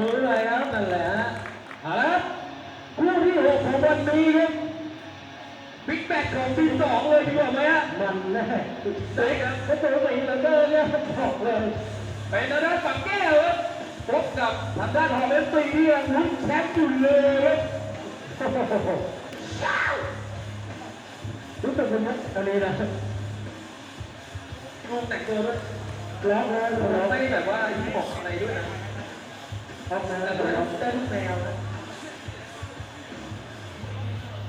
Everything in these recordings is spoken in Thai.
ตบมือเลยครับนั่นแหละฮะเอาละครับคู่ที่หกของวันนี้ครับบิ๊กแบทของที่สองเลยดีกว่าไหมฮะมันแน่ใช่ครับก็ตัวสีเหลือเกินเนี่ยบอกเลยเป็นทางด้านฝั่งแก้วครับพบกับทางด้านของเอฟซีที่ยังลุ้นแชมป์อยู่เลยครับรู้สึกเป็นนักอันนี้นะรูปแต่งตัวด้วยร้องแล้วร้องไม่ได้แบบว่าที่บ ร้องนะแต่ร้เหมือองเต้นแนวนะ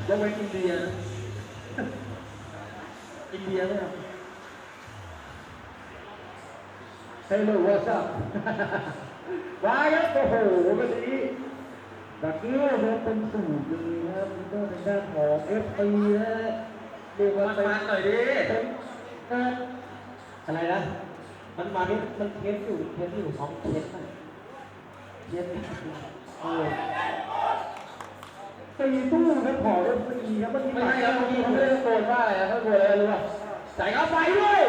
ยกเว้นอินเดียนะอินเดียเนี่ยให้รู้ว่าทราบว้าครับโอ้โหวันนี้แบบนี้มันเป็นสูตรเลยนะครับก็เป็นด้านของเอฟซีนะเรียกว่ามันเป็นมันหน่อยดิอะไรนะ มันมานี่มันเทสอยู่เทสอยู่สองเทสนะ เทสเออตีตู้ครับขอเอฟซีครับมันไม่ใช่ครับเมื่อกี้เขาไม่ได้ตะโกนว่าอะไรนะเขาตะโกนอะไรรู้ป่ะใส่เข้าไปด้วย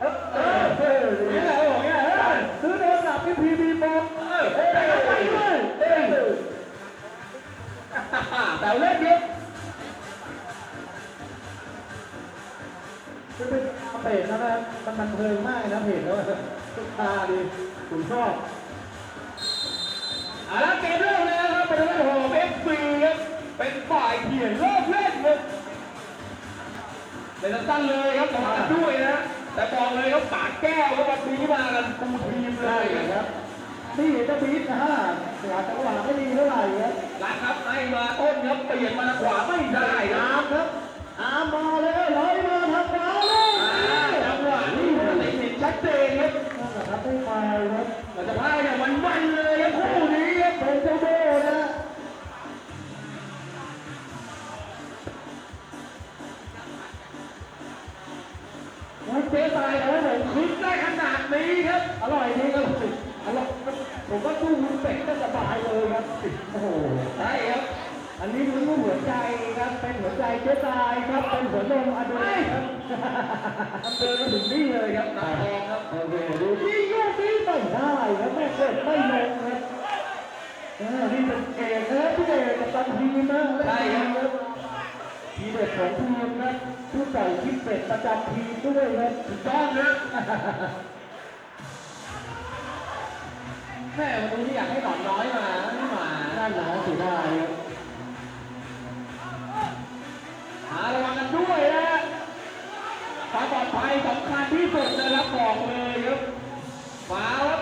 เออเออเออนี่แหละเขาบอกเนี่ยเออซื้อโทรศัพท์ที่พีบีบอกเออใส่เข้าไปด้วยเออแต่เล่นเยอะคือเป็นเพจนะนะมันบันเทิงมากนะเพจแล้วตุ๊กตาดีผมชอบ เปลี่ยนมาขวาไม่ได้คอารับมครับอาร์มมาเลยไหลมาทางขวาเลยอ่าจังหวะนี้มันเห็นชัดเจนครับนั่นแหละครับได้มาครับเราจะพาย ของทีมครับผู้ใส่คิดเป็ดประจำทีมด้วยครับถูกต้องนะแม่วันนี้ที่อยากให้หนอนน้อยมาไม่มาด้านหลังสีได้ครับหาระวังกันด้วยนะความปลอดภัยสำคัญที่สุดนะครับบอกเลยครับมาครับ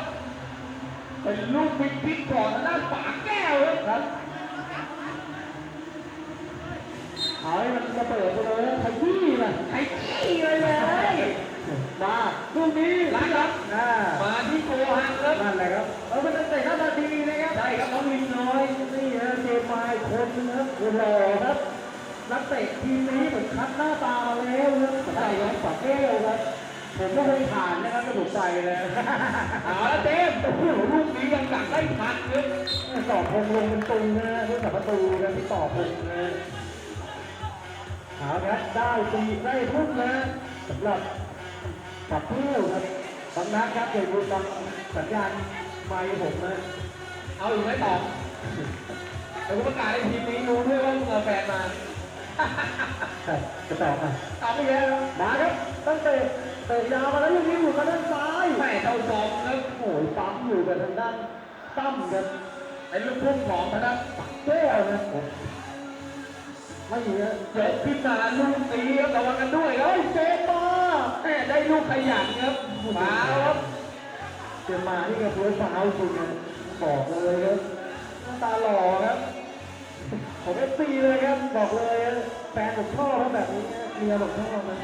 เป็นลูกบิ๊กพิกก่อนทางด้านปากแก้วครับ ครับ เอาให้มันระเบิดไปเลยขยี้นะไอ้ขี้เลยเลยมาลูกนี้รักครับอ่ามาที่โกหังครับนั่นแหละครับเอาเป็นนักเตะหน้าตาดีนะครับใช่ครับน้องวินน้อยนี่ฮะเจมไมค์คนนะครับคนหล่อครับนักเตะทีมนี้เหมือนคัดหน้าตามาแล้วครับใช่ครับฝักแก้วครับผมก็เคยผ่านนะครับกระดูกใจเลยเอาละเจมส์โอ้โหลูกนี้ยังกัดได้ทันครับต่อพงลงเป็นตุงนะเพื่อสับประตูนะที่ต่อพงนะ เอาครับได้ตีได้พุ่งนะสำหรับขับผู้ครับบางนัดครับเดี๋ยวดูฟังสัญญาณไมค์ผมนะเอาอยู่ไหมต่อแต่ผมประกาศให้ทีมนี้รู้ด้วยว่ามึงเอาแฟนมาใช่จะตอบอะตอบไม่แย่แล้วมาครับตั้งแต่เตะยาวมาแล้วยังมีอยู่ทางด้านซ้ายแม่เท่าฟองครับโอ้ยปั๊มอยู่กับทางด้านตั้มครับไอ้ลูกพุ่งของทางด้านแก้วนะผม ไม่เหลือเกิดขึ้นมาลูกตีครับระวังกันด้วยครัเฮ้บยเจมาแม่ได้ลูกขยันครับมาครับเจมานี่ก็เพื่อฟาวจริงนะบอกเลยครับหน้าตาหล่อครับ ผมเอฟซีเลยครับบอกเลยแฟนผมชอบครับแบบนี้นะเมียผมชอบนะ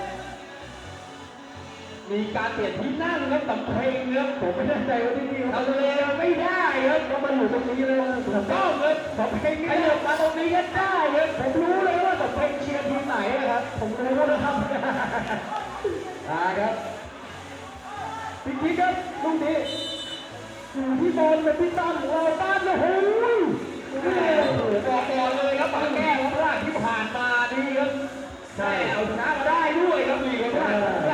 มีการเปลี่ยนที่นั่งครับสำเพ็งครับผมไม่แน่ใจว่าที่นี่เขาทำเลไม่ได้ครับก็มาอยู่ตรงนี้เลยนะผมต้ก็องครับสองเพลงขนี้ยับมาตรงนี้ก็ได้ครับผมรู้เลยว่าสองเพลงเชียร์ทีมไหนนะครับ ผมรู้ว่าจะทำอ่าครับจริงๆครับลูกนี้อยู่ที่บอลเป็นพี่ตั้มของเราบ้านเลยโอ้ยบอกก่อนเลยครับปากแก้วครับพลาดที่ผ่านมานี่ครับใช่เอาชนะมาได้ด้วยครับมีครับพใช่ลาดพลาดเลยครับ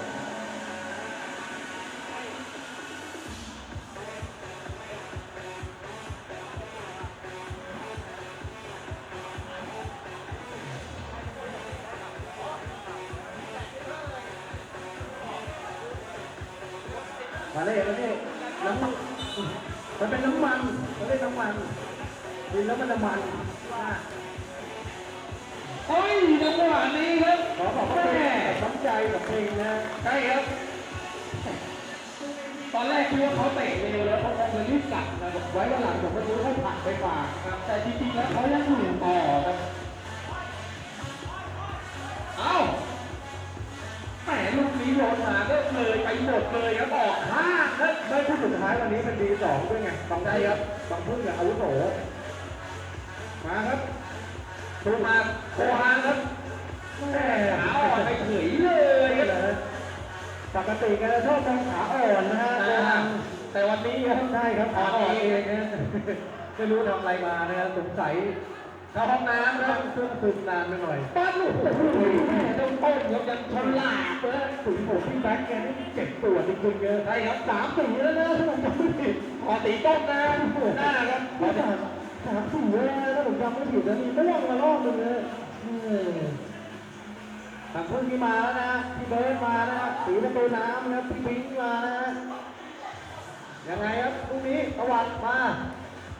มันมันเป็นน้ำมันมันเป็นน้ำมันกินแล้วมันน้ำมันอะเฮ้ยจังหวะนี้ครับขอบอกว่าเป็นกับน้ำใจกับเพลงนะใช่ครับ ตอนแรกคิดว่าเขาเตะเร็วแล้วเขาคงจะรีบกลับนะบอกไว้ว่าหลังผมก็ซื้อให้ผักไปฝากครับแต่จริงๆแล้วเขายังอยู่ต่อครับเอ้าแหมลูกนี้ โยนมาก็เลยไปหมดเลยครับออกข้างครับไม่ผู้สุดท้ายวันนี้เป็นดีสองด้วยไงบางทีครับบางพึ่งกับอาวุโสมาครับดูมาโคฮานครับแหมขาอ่อนไปเฉยเลยครับปกติแกจะชอบทำขาอ่อนนะฮะอ่าแต่วันนี้ครับใช่ครับขาอ่อนเองนะไม่รู้ทำอะไรมานะฮะสงสัย เข้าห้องน้ำคต้รัอบงเครื่งซึมนานไปหน่อยปั้นโอ้โหแม่ต้องต้นครับยังชนหลาบเลยถึงผมพี่แบ็คแกนี่เจ็บตัวจริงๆเลยใช่ครับสามสี่แล้วนะถ้าผมจำไม่ผิดขอตีต้นนะหน้าครับสามสามสี่แล้วนะถ้าผมจำไม่ผิดนะมีม่วงมารอบหนึงเลยอืมทางพึ่งนี่มาแล้วนะพี่เบิร์ดมานะสีประตูน้ำนะครับพี่ปิ๊งมานะยังไงครับพรุ่งนี้ประวัติมา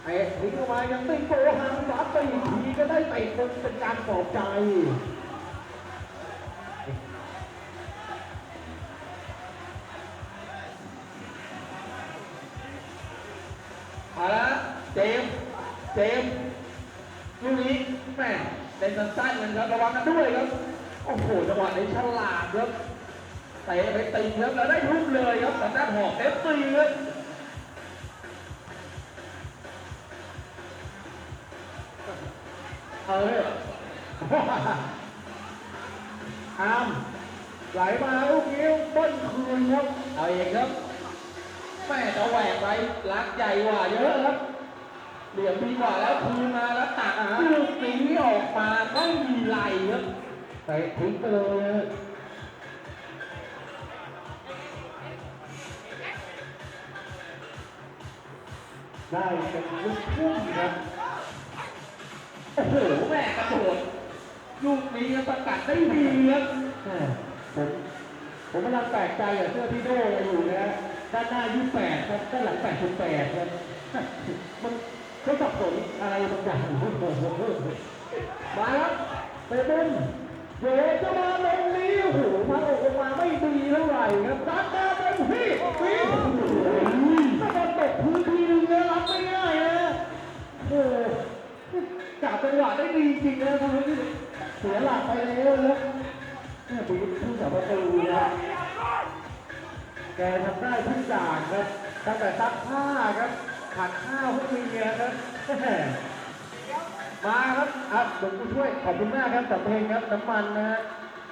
ไอ้ทิ้งมายังไม่โตห่างสามสี่ทีก็ได้เตะคนเป็นการปลอบใจเอาละเจมส์เจมลูกนี้แม่เล่นสั้นๆเหมือนครับระวังกันด้วยครับ โอ้โหจังหวะนี้ฉลาดครับเตะไปตีครับแล้วได้ทุกเลยครับแต่ด้านหอกเอฟซีครับ เอออามไหลมาลูกนี้เบิ้ลคืนครับเอาเองครับแม่จะแหวกไปรักใหญ่กว่าเยอะครับเหลี่ยมดีกว่าแล้วคืนมาแล้วตักลูกนี้ออกมาไม่มีไหลครับเตะทิ้งไปเลยนะได้เป็นลูกพุ่งครับโอ้โหแม่กระโดดลูกนี้สกัดได้ดีครับผมผมกำลังแปลกใจกับเสื้อพี่โด้อยู่นะด้านหน้ายี่แปดครับด้านหลังแปดสิบแปดครับมันเขาสับสนอะไรบางอย่างมาครับเตะบุ้มเดี๋ยวจะมาลงนี้โอ้โหพัดออกมาไม่ดีเท่าไหร่ครับซัดมาเป็นพี่พี่โอ้โหถ้าบอลตกพื้นทีนึงเนี่ยรับไม่ง่ายนะโอ้ จับจังหวะได้ดีจริงนะทำให้เสียหลักไปแล้วนะเนี่ยบีบผู้สาประตูนะแกทำได้ทุกอย่างครับตั้งแต่ซักผ้าครับขัดข้าวให้เมียครับมาครับอะผมผู้ช่วยขอบคุณมากครับสำเพลงครับน้ำมันนะฮะ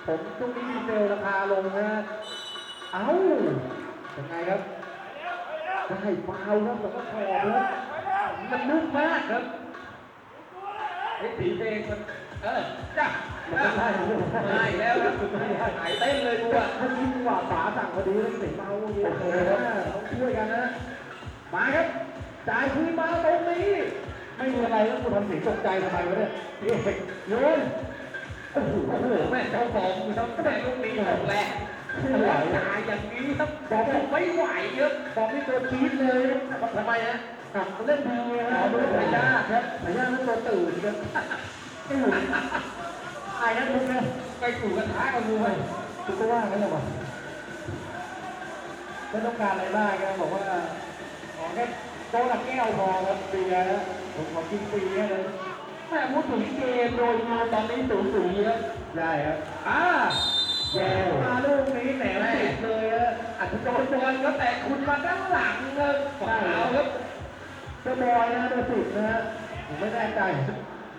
ผมช่วงนี้ดีเซลราคาลงนะฮะเอ้ายังไงครับได้ฟาวล์ครับแล้วก็ถอครับมันนุ่มมากครับ ไอ้สีเพลงมันเออจ้ะมันไม่ใช่ไม่แล้วครับหายเต้นเลยกูอะเมื่อกี้จังหวะป๋าสั่งพอดีเลยเสียเมาเยอะเลยต้องช่วยกันนะมาครับจ่ายคืนมาตรงนี้ ไม่มีอะไรแล้วกูทำเสียงตกใจทำไมวะเนี่ยโยนโอ้โหแม่เจ้าของคือต้องแต่ลูกนี้ของแรงหัวจ่ายอย่างนี้ครับบอกไม่ไหวครับบอกนี่ตัวจี๊ดเลยทำไมฮะ กลับมาเล่นดีนะอ๋อดูพยาครับพยาธินั่นตัวตื่นครับไอ้หนุ่มไอ้นั่นมุกเนี่ยไปสู่กันท้ากับกูไหมคุณก็ว่างั้นหรอวะไม่ต้องการอะไรมากครับบอกว่าขอแค่โต๊ะละแก้วพอครับเบียร์นะผมขอกินฟรีแค่นั้นแม่พูดถึงเกมโดยรวมตอนนี้สูงสูงเยอะได้ครับอ่าแย่มาลูกนี้แหนมติดเลยฮะอาจจะโดนบอลก็แต่คุณมาด้านหลังครับฝ่าวครับ เจ้าบอยนะเบอร์สิบนะฮะผมไม่แน่ใจ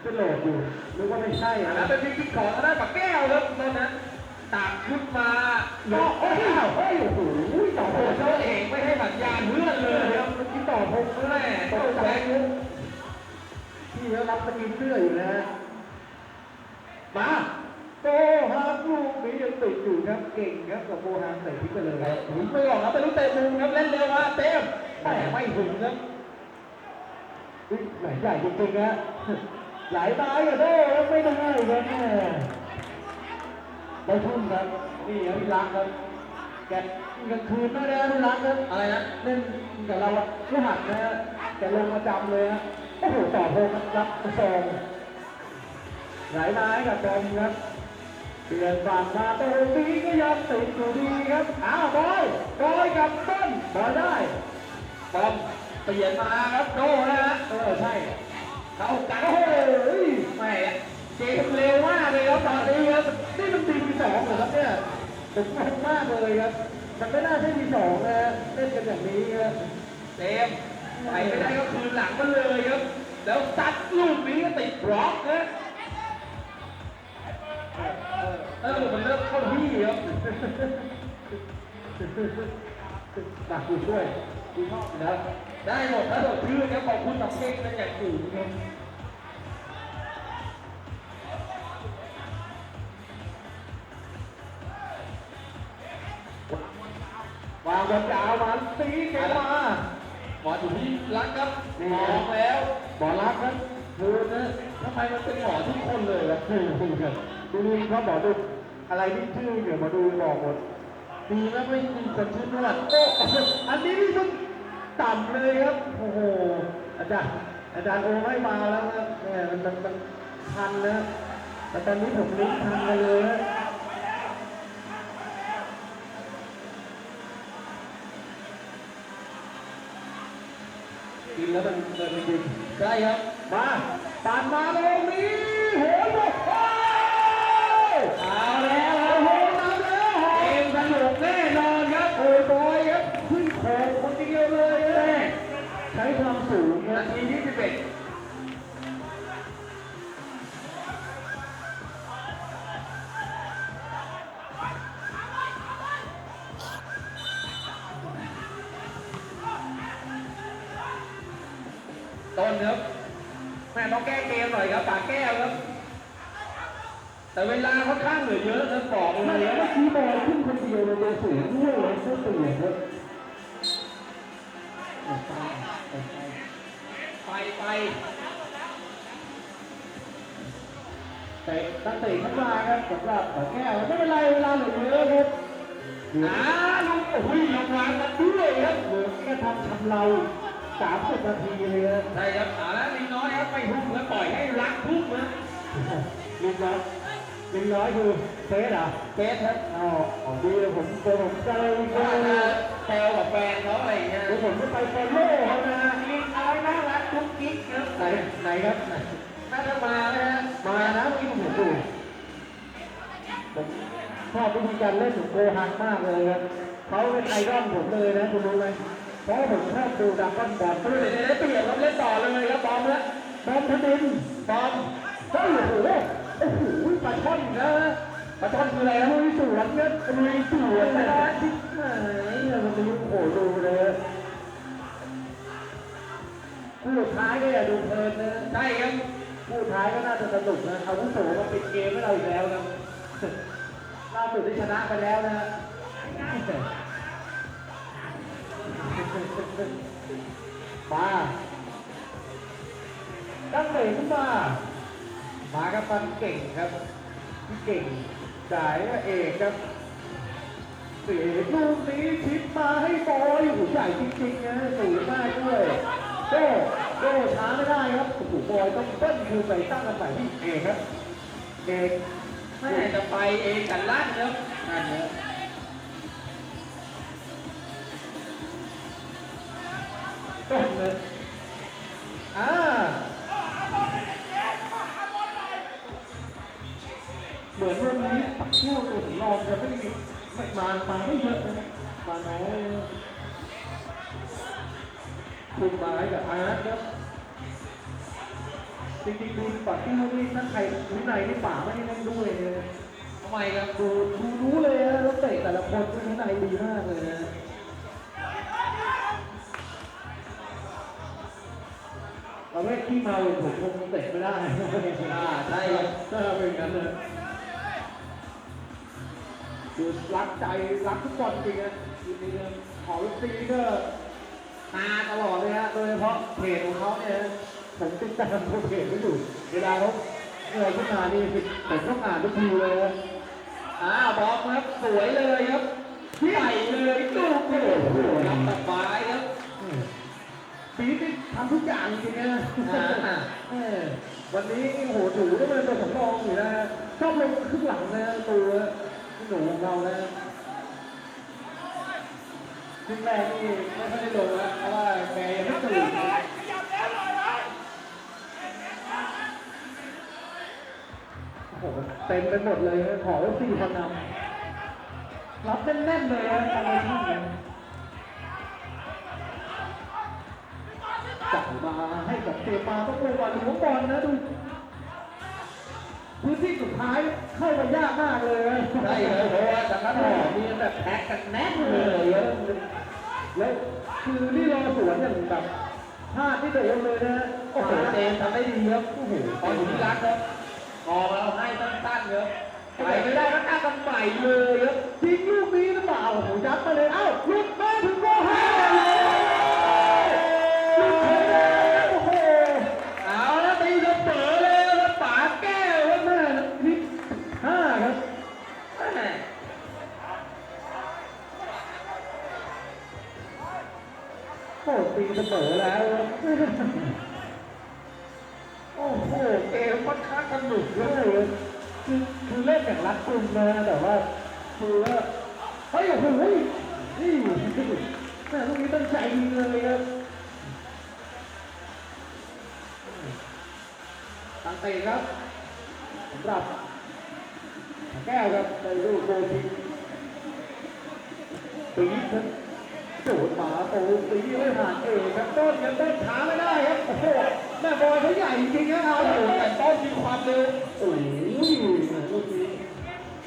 จะโหลดอยู่หรือว่าไม่ใช่อันนะนั้นเป็นพิธีของทางด้านปากแก้วครับตอนนั้นตักขึ้นมาก็ก็โอ้โอ้ยยเฮ้ยโอ้โหต่อโอ้โหโหเจ้าเอกไม่ให้สัญญาณเพื่อนเลยครับเมื่อกี้ต่อพงแม่ต่อต้องแบแบงงค์ค์ที่เขารับสกินเสื้ออยู่นะฮะมาโตฮามลูกนี้ยังติดอยู่ครับเก่งครับกับโบฮามใส่พลิกไปเลยครับหนีไม่ออกครับเป็นลูกเตะมุมครับเล่นเร็วมาเต็มแต่ไม่ถึงครับ อุ๊ยแหมใหญ่จริงๆนะหลายตายอะโต้แล้วไม่ได้ครับแม่ได้ทุ่มครับนี่ครับพี่รักครับแกกลางคืนไม่ได้พี่รักครับอะไรนะเล่นกับเราอะผู้หักนะฮะแต่ลงประจำเลยฮะโอ้โหต่อโพงรับซองหลายไม้กับจอมครับเปลี่ยนฝั่งมาตรงนี้ก็ยังติดอยู่ดีครับอ้าวบอยบอยกับต้นบอยได้บอม เปลี่ยนมาครับโน่นะฮะเออใช่เขากันโอ้โหแม่เกมเร็วมากเลยครับตอนนี้ครับนี่มันทีมีสองเหรอครับเนี่ยผมงงมากเลยครับมันไม่น่าใช่มีสองนะเล่นกันอย่างนี้ครับเต็มไปไม่ได้ก็คืนหลังมาเลยครับแล้วซัดลูกนี้ก็ติดบล็อกนะเออมันเริ่มเข้าที่ครับมากูช่วยกูชอบนะ ได้หมดถ้าสดชื่นครับขอบคุณสำเพ็งเป็นอย่างสูงครับวางบอลยาวมาตีเกมมาหมออยู่ที่รักครับมองแล้วบอลรักครับดูนะทำไมมันเป็นหมอทุกคนเลยล่ะดูดูเขาบอกดูอะไรที่ชื่อเดี๋ยวมาดูบอกหมดดีนะไม่มีคนชื่อนวดโอ้อันนี้นี่ต้อง ต่ำเลยครับ โอ้โห อาจารย์อาจารย์โอให้มาแล้วครับแหมมันมันมันทันนะแต่ตอนนี้ผมลิ้นทันไปเลยนะกินแล้วมันเดินจริงใช่ครับ มาปานมาตรงนี้โหย แก้เกมหน่อยครับปากแก้วครับแต่เวลาค่อนข้างเหลือเยอะนะบอกเลไม่ยแล้วครับเมื่อกี้บอยขึ้นคนเดียวเลยเลยสูงด้วยเลยเสื้อเปลี่ยนครับไปไปแต่ตั้งเตะขึ้นมาครับสำหรับขอแก้วไม่เป็นไรเวลาเหลือเยอะครับอ่าลุงโอ้ยลงวางกันด้วยครับเหลือแค่ทำชำเราสามสิบนาทีเลยนะใช่ครับ ครับไม่ทุ่มแล้วปล่อยให้รักทุ่มนะลิงน้อยลิงน้อยคือเฟสเหรอเฟสครับอ๋ออ๋อดีเลยผมเจอผมเจอลิงน้ว่าอยจะแซวกับแฟนเขาอะไรอย่างเงี้ยเดี๋ยวผมจะไปฟอลโล่เขานะลิงน้อยน่ารักทุกกิ๊กครับไหนไหนครับไหนน่าจะมานะฮะมานะเมื่อกี้ผมเห็นดูผมชอบวิธีการเล่นของโกฮังมากเลยครับเขาเป็นไอดอลผมเลยนะคุณรู้ไหมเพราะว่าผมชอบดูดักบอลบอลเดี๋ยวได้เปลี่ยนครับเล่นต่อเลยครับบอมแล้ว บอลทดินบอมเฮ้ยโอ้โหโอ้โหปลาช่อนนะปะทอนคืออะไรครับลุยสวนเนี่ยลุยสวนนะที่ไหนเนี่ยมันมีโผล่ดูเลยคู่สุดท้ายก็อย่าดูเพลินนะใช่ครับคู่สุดท้ายก็น่าจะสนุกนะเอาวุโสมาปิดเกมให้เราอีกแล้วนะล่าสุดที่ชนะไปแล้วนะมา ตั้งเตะขึ้นมา มากับฟันเก่งครับพี่เก่งจ่ายเอกครับเสียลูกนี้ชิปมาให้บอยโอ้โหใหญ่จริงๆนะสูงมากด้วยโก้โก้ช้าไม่ได้ครับโอ้โหบอยต้องเบิ้ลคือไปตั้งกันใหม่ที่เอกครับเอกแม่จะไปเองกันลั่นครับนั่นเนี่ยต้นเลยอ่า เหมือนวันนี้ปักเที่ยวตัวถึงรองจะไม่มีไม่มามาไม่เยอะนะมาน้อยนคุณไม้กับอาร์ตครับจริงๆดูปักเที่ยวนี่ถ้าใครวินัยนี่ป่าไม่ได้เล่นด้วยเลยต้องำไมครับดูดูรู้เลยนะแล้วเตะแต่ละคนข้างในดีมากเลยนะเราไม่ขี้เมาอย่างผมคงเตะไม่ได้อ่าใช่ถ้าเป็นงนั้นนะ คือรักใจรักทุกคนจริงนะทีนี้ขอลูกตีก็ฮาตลอดเลยฮะโดยเฉพาะเพจของเขาเนี่ยผมติดตามเพจไม่อยู่เวลาเขาเงยขึ้นมานี่ผมต้องอ่านทุกทีเลยอ่าบอลครับสวยเลยครับใส่เลยลูกโอ้โหรับสบายครับปีนี่ทำทุกอย่างจริงๆนะวันนี้โหหนูได้มาเป็นสำรองอยู่นะชอบลงครึ่งหลังนะตัว พี่หนูของเรานะครึ่งแรกนี่ไม่ค่อยได้ลงนะเพราะว่าแกยังไม่ตื่นโอ้โหเต็มไปหมดเลยขอว่าสี่พันนำรับแน่นๆเลยนะทำไมที่เนี่ยจับมาให้กับเตมาต้องระวังหัวบอลนะดู พื้นที่สุดท้ายเข้าไปยากมากเลยนะใช่ครับเพราะว่าทางด้านหอมีแบบแพ็กกันแน่นเลเลยยครับแล้วคือนี่รอสวนอย่างแบบพลาดที่โดนเลยนะโอ้โอ้โหโหเจมส์ทำได้ดีครับโอ้โหตอนอยู่ที่รักครับออกมาเราให้สั้นๆครับไปไม่ได้ก็ตั้งกันใหม่เลยครับยิงลูกนี้หรือเปล่าโอ้โหยัดไปเลยเอ้าหลุดมาถึงโก อแล้ว โอ้โหเกมค่อนข้างสนุกเลยคือคือเล่นอย่างรัดกุมนะแต่ว่าคือว่าเฮ้ยโอ้โหนี่แม่ลูกนี้ตั้งใจยิงเลยครับตั้งเตะครับสำหรับแก้วครับในลูกโกทีปีครับ โจดหมาโอ้ตีไม่ผ่านเองครับต้นยังต้นขาไม่ได้ครับโอ้โหแม่บอยเขาใหญ่จริงๆนะเอาโอ้โอ้โหโหแต่ต้นมีความเร็วโอ้ยลูกนี้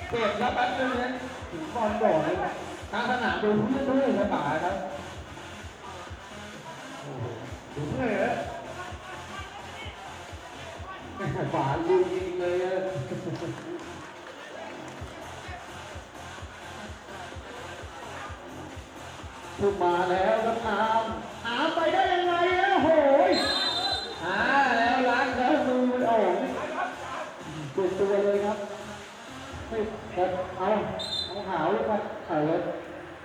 เปลี่ยนครับแป๊บนึงนะถึงบอลก่อนเลยครับทางสนามดูเพื่อนด้วยครับป๋าครับดูเพื่อนเลยฝาลูกยิงเลย ขึ้นมาแล้วครับอามอามไปได้ยังไงอะโอ้โหยอ่าแล้วล้างครับมือมันออกตัวตัวเลยครับเฮ้ยครับเอาเอาหาวเลยครับเอาเลย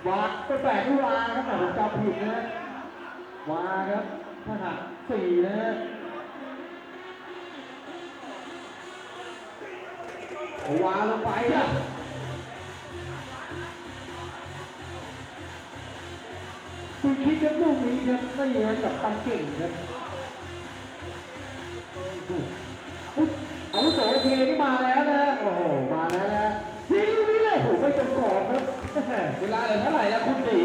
วางไปแปดที่วาครับแต่ผมจำผิดนะวาครับถ้าหักสี่นะฮะเอาวาลงไปอะคุ คิดว่าลูกนี้ครับไม่เหมือนกับตังเก่งครับอุ๊ยอาวุโสโอเคนี่มาแล้วนะโอ้โหมาแล้วนะยิงลูกนี้เลยโอ้โหไม่จำกรอบครับเวลาเหลือเท่าไหร่แล้วคุณตี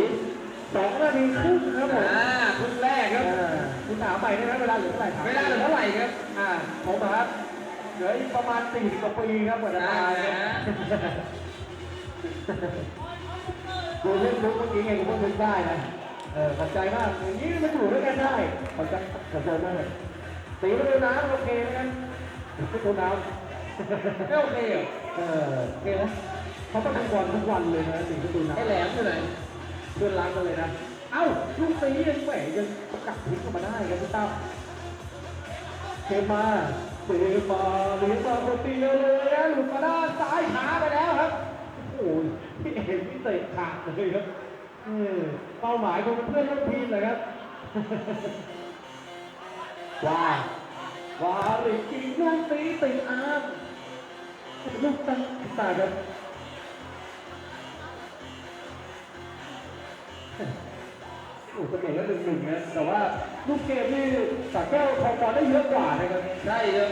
สองนาทีครึ่งครับผมอ่าคุณแรกครับอ่าคุณถามใหม่ได้ไหมเวลาเหลือเท่าไหร่ถามเวลาเหลือเท่าไหร่ครับอ่าผมอะครับเหลืออีกประมาณสี่สิบกว่าปีครับกว่าจะอ่าตายครับดูเล่นลุกเมื่อกี้ไงผมก็นึกได้นะ เออขอบใจมากอย่างนี้มันอยู่ด้วยกันได้ขอบใจขอบใจมากตีไปเลยน้ำโอเคนะครับไม่โดนน้ำไม่โอเคเหรอเออโอเคนะเขาต้องทำบอลทุกวันเลยนะสิ่งที่ดูนะไอ้แหลมอยู่ไหนเพื่อนรักกันเลยนะเอ้าลูกตียังแหมยังประกัดทิ้งออกมาได้ครับพี่ตั้มเกมมาเกมมาเลี้ยงมาคนเดียวเลยนะหลุดมาด้านซ้ายขาไปแล้วครับโอ้ยพี่เอ็มพี่เตะขาดเลยครับ เออเป้าหมายคงเป็นเพื่อนร่วมทีมเลยครับ ว้าวว้าวเลยจริงลูกตีติดอาร์มลูกตั้งตาครับโอ้เสมอแล้วหนึ่งหนึ่งนะแต่ว่าลูกเกมนี่สาแก้วครองบอลได้เยอะกว่านะครับใช่ครับ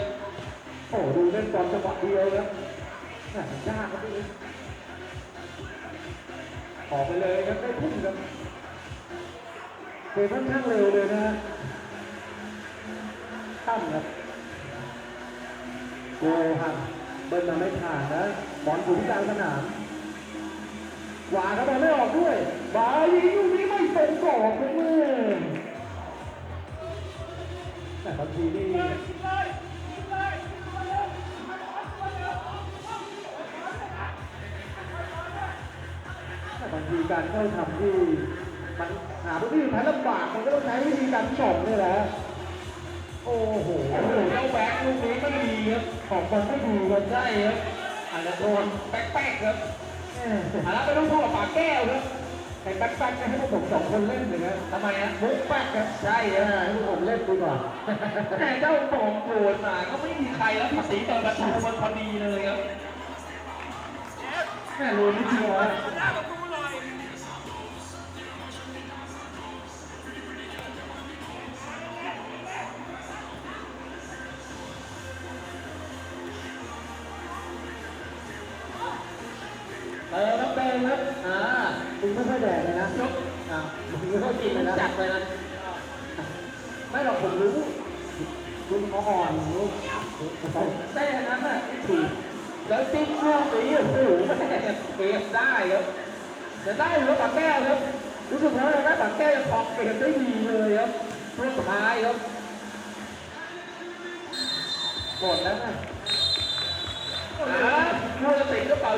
โอ้ดูเล่นบอลจังหวะเดียวครับน่าจะยากครับพี่ ออกไปเลยครับได้พุ่งครับเกมค่อนข้างเร็วเลยนะตั้มครับโกหันบิ้ลมาไม่ผ่านนะบอลอยู่ที่กลางสนามขวาครับบอลไม่ออกด้วยบายิงลูกนี้ไม่ตรงกรอบเลยเมื่อแต่บางทีนี่ ทีการเข้าทำที่มันหาพื้นที่สุดท้ายลำบากมันก็ต้องใช้วิธีการส่องนี่แหละ โอ้โหโอ้โหเจ้าแบ็คลูกนี้ไม่ดีครับออกบอลไม่ดีกันใช่ครับอาจจะโดนแป๊กๆครับแม่อาจจะเป็นลูกโทษปากแก้วครับไอ้แป๊กๆเนี่ยให้พวกผมสองคนเล่นเลยนะทำไมฮะมุกแป๊กครับใช่เอครับอให้พวกผมเล่นดีกว่าแต่เจ้าบองโกรธมาก็ไม่มีใครแล้วพี่สีเปิดประตูมันพอดีเลยครับแม่รู้นิดเดียว มึงไม่อยเลยนะยกอะมึงไม่ค่อยกินเลยนะจัดไปนะไม่หรอกผมรู้ลุงเขาอ่อนรู้ได้อันนั้นน่ะถูกแล้วจิ้มลูกนี้โอ้โหแม่เก็บได้ครับจะได้หรือปากแก้วครับรู้สึกว่าได้ปากแก้วยังคองเก็บได้ดีเลยครับช่วงท้ายครับหมดแล้วนะอ่าลูกจะติดกระเป๋า